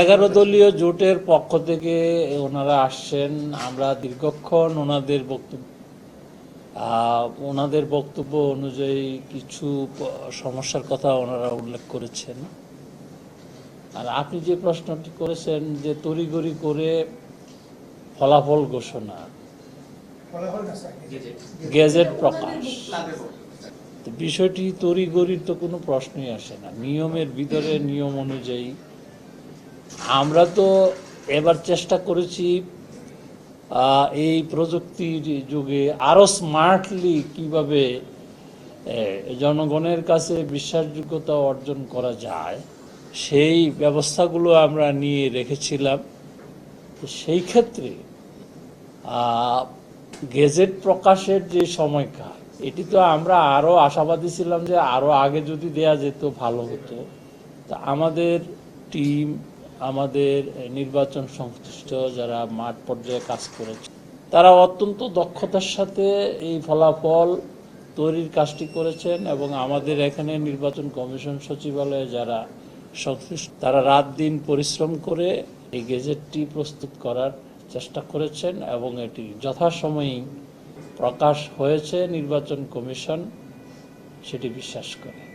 এগারো দলীয় জোটের পক্ষ থেকে ওনারা আসছেন। আমরা দীর্ঘক্ষণ ওনাদের বক্তব্য ওনাদের বক্তব্য অনুযায়ী কিছু সমস্যার কথা ওনারা উল্লেখ করেছেন। আর আপনি যে প্রশ্নটি করেছেন যে তড়িগড়ি করে ফলাফল ঘোষণা গেজেট। প্রকাশ। তো বিষয়টি তড়িগড়ির তো কোনো প্রশ্নই আসে না। নিয়মের ভিতরে নিয়ম অনুযায়ী আমরা তো এবার চেষ্টা করেছি এই প্রযুক্তির যুগে আরও স্মার্টলি কীভাবে জনগণের কাছে বিশ্বাসযোগ্যতা অর্জন করা যায়, সেই ব্যবস্থাগুলো আমরা নিয়ে রেখেছিলাম। সেই ক্ষেত্রে গেজেট প্রকাশের যে সময়কাল, এটি তো আমরা আরও আশাবাদী ছিলাম যে আরও আগে যদি দেয়া যেত ভালো হতো। তা আমাদের টিম আমাদের নির্বাচন সংশ্লিষ্ট যারা মাঠ পর্যায়ে কাজ করেছে, তারা অত্যন্ত দক্ষতার সাথে এই ফলাফল তৈরির কাজটি করেছেন এবং আমাদের এখানে নির্বাচন কমিশন সচিবালয়ে যারা সংশ্লিষ্ট, তারা রাত দিন পরিশ্রম করে এই গেজেটটি প্রস্তুত করার চেষ্টা করেছেন এবং এটি যথাসময়েই প্রকাশ হয়েছে নির্বাচন কমিশন, সেটি বিশ্বাস করে।